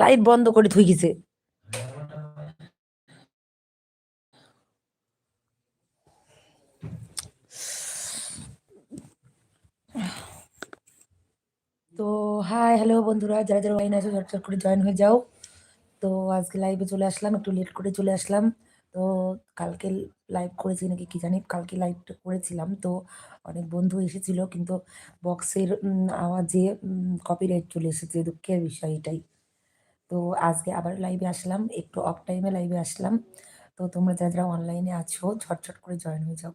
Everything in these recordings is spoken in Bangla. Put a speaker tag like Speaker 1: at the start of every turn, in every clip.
Speaker 1: লাইট বন্ধ করে থুই গেছে। তো হাই হ্যালো বন্ধুরা, যারা যারা লাইন আছে ঝটঝট করে জয়েন হয়ে যাও। তো আজকে লাইভে চলে আসলাম, একটু লেট করে চলে আসলাম। তো কালকে লাইভ করেছি নাকি কি জানি, কালকে লাইভটা করেছিলাম। তো অনেক বন্ধু এসেছিল, কিন্তু বক্সের আওয়াজে কপিরাইট চলে এসেছে, দুঃখের বিষয় এটাই। তো আজকে আবার লাইভে আসলাম, একটু অফ টাইমে লাইভে আসলাম। তো তোমরা যারা অনলাইনে আছো, ঝটঝট করে জয়েন হয়ে যাও।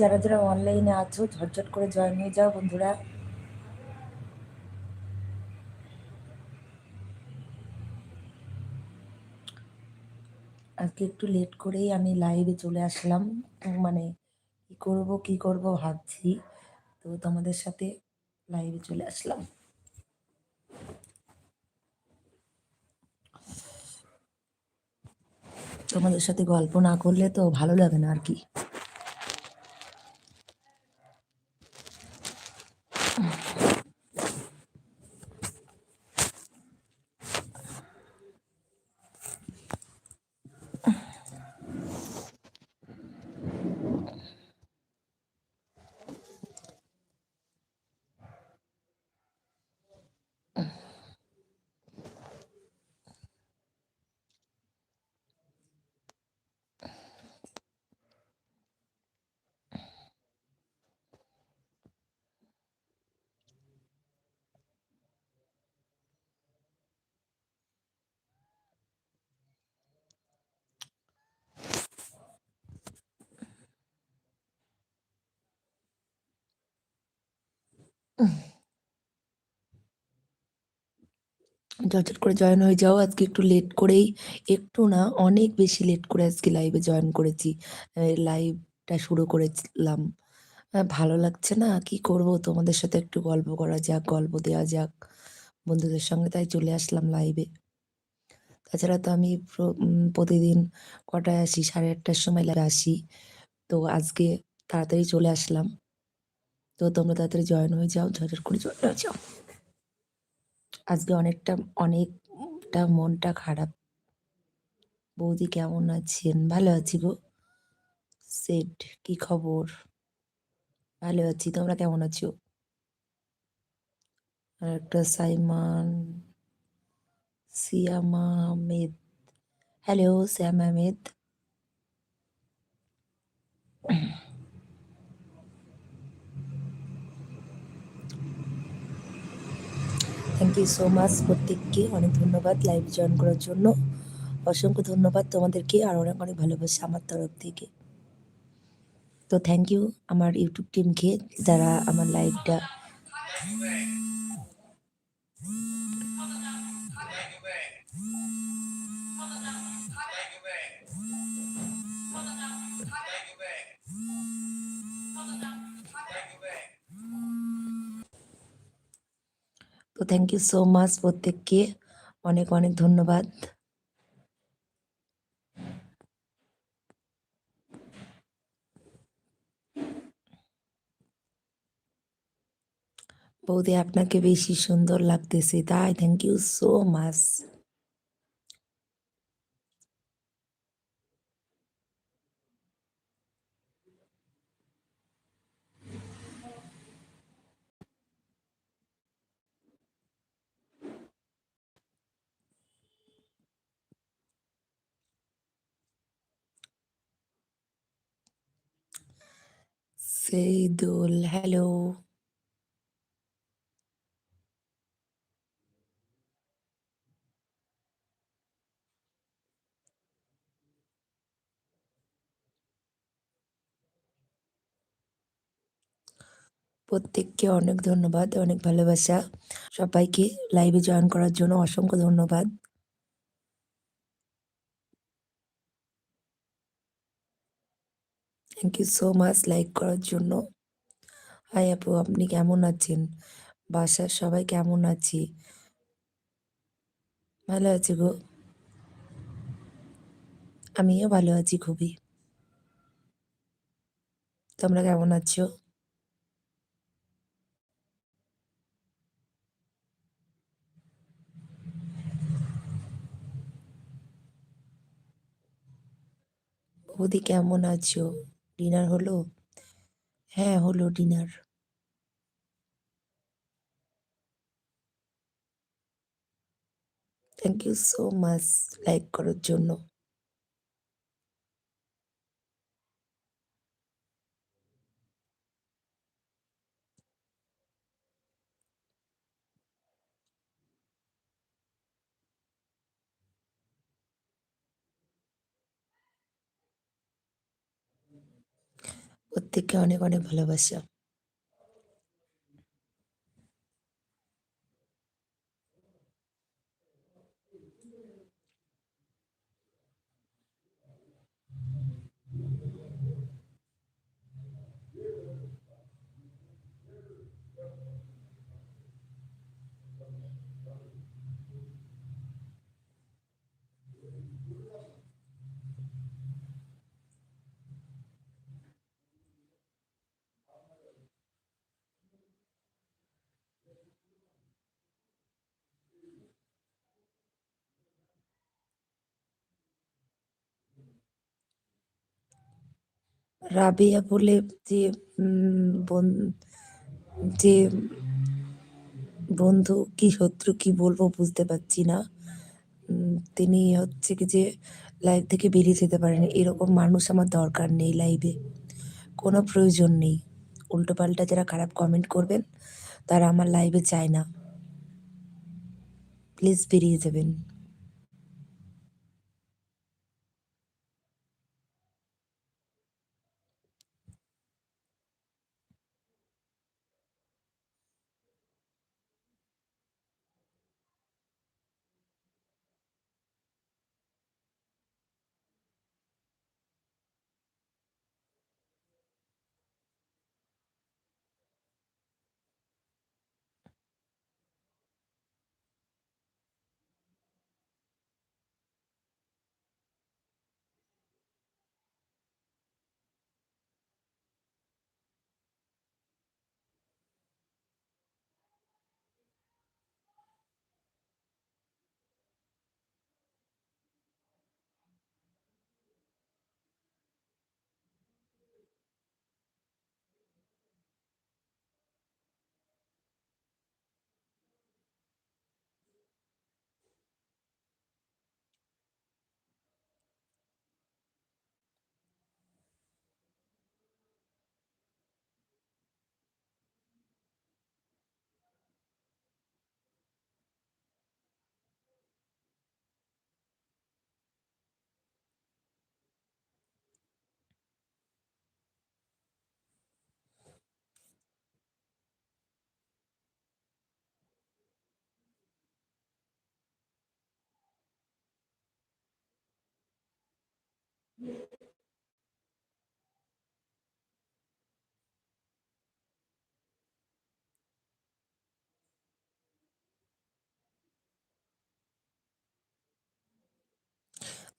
Speaker 1: যারা যারা অনলাইনে আছো, ঝটঝট করে জয়েন হয়ে যাও বন্ধুরা। আজকে একটু লেট করেই আমি লাইভে চলে আসলাম। মানে কি করব কি করব ভাবছি। তো তোমাদের সাথে লাইভে চলে আসলাম। তোমাদের সাথে গল্প না করলে তো ভালো লাগে না আর কি। Mm-hmm. ঝটঝট করে জয়েন হয়ে যাও, আজকে একটু লেট করেই, একটু না অনেক বেশি লেট করে আজকে লাইভে জয়েন করেছি। লাইভটা শুরু করেছিলাম। ভালো লাগছে না, কি করব? তোমাদের সাথে একটু গল্প করা যাক, গল্প দেওয়া যাক বন্ধুদের সঙ্গে, তাই চলে আসলাম লাইভে তাছাড়া তো আমি প্রতিদিন কটায় আসি? সাড়ে আটটার সময় আসি। তো আজকে তাড়াতাড়ি চলে আসলাম। তো তোমরা তাড়াতাড়ি জয়েন হয়ে যাও ঝটঝট করে জয়েন হয়ে যাও। আজকে অনেকটা অনেকটা মনটা খারাপ। বৌদি কেমন আছেন? ভালো আছি গো। সেট, কি খবর? ভালো আছি, তোমরা কেমন আছো? আর একটা Saiman, Siyama Ahmed. Hello Shyam Ahmed. You so much প্রত্যেককে অনেক ধন্যবাদ লাইভ জয়েন করার জন্য। অসংখ্য ধন্যবাদ তোমাদেরকে আর অনেক অনেক ভালোবাসা আমার তরফ থেকে। তো থ্যাংক ইউ আমার ইউটিউব টিমকে যারা আমার লাইভটা তো থ্যাংক ইউ সো মাচ প্রত্যেককে। অনেক অনেক ধন্যবাদ। বৌদি, আপনাকে বেশি সুন্দর লাগতেছে, তাই। Thank you so much Saidul hello প্রত্যেককে অনেক ধন্যবাদ অনেক ভালোবাসা। সবাইকে লাইভে জয়েন করার জন্য অসংখ্য ধন্যবাদ thank you so much like করার জন্য। হাই আপু, আপনি কেমন আছেন? বাসার সবাই কেমন আছি? ভালো আছি গো। আমিও ভালো আছি খুবই। তোমরা কেমন আছো? বৌদি কেমন আছো? ডিনার হলো? হ্যাঁ হলো dinner thank you so much like করার জন্য। প্রত্যেককে অনেক অনেক ভালোবাসা। রাবেয়া বলে যে যে বন্ধু কি শত্রু কি বলব বুঝতে পারছি না। তিনি হচ্ছে কি যে লাইফ থেকে বেরিয়ে যেতে পারেন। এরকম মানুষ আমার দরকার নেই লাইভে কোনো প্রয়োজন নেই। উল্টোপাল্টা যারা খারাপ কমেন্ট করবেন, তারা আমার লাইভে চায় না। প্লিজ বেরিয়ে যাবেন।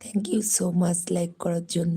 Speaker 1: Thank you so much like করার জন্য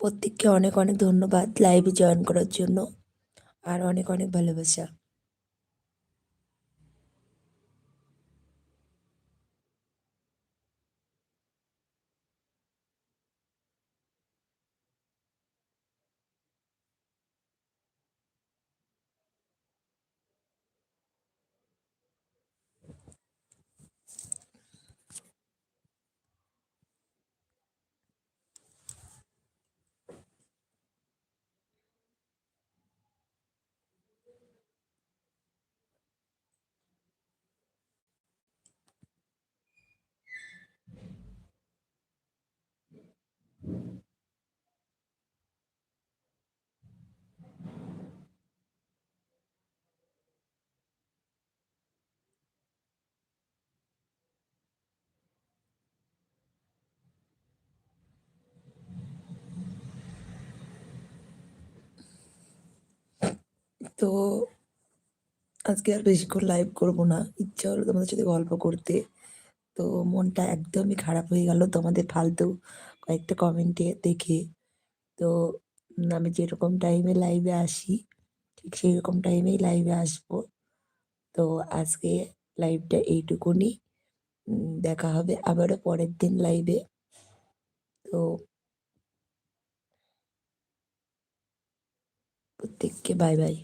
Speaker 1: প্রত্যেককে অনেক অনেক ধন্যবাদ লাইভে জয়েন করার জন্য। আর অনেক অনেক ভালোবাসা। তো আজকে আর বেশিক্ষণ লাইভ করব না। ইচ্ছা হলো তোমাদের সাথে গল্প করতে। তো মনটা একদমই খারাপ হয়ে গেল তোমাদের ফালতু কয়েকটা কমেন্টে দেখে। তো আমি যেরকম টাইমে লাইভে আসি, ঠিক সেই রকম টাইমেই লাইভে আসব। তো আজকে লাইভটা এইটুকুনি। দেখা হবে আবারও পরের দিন লাইভে তো প্রত্যেককে বাই বাই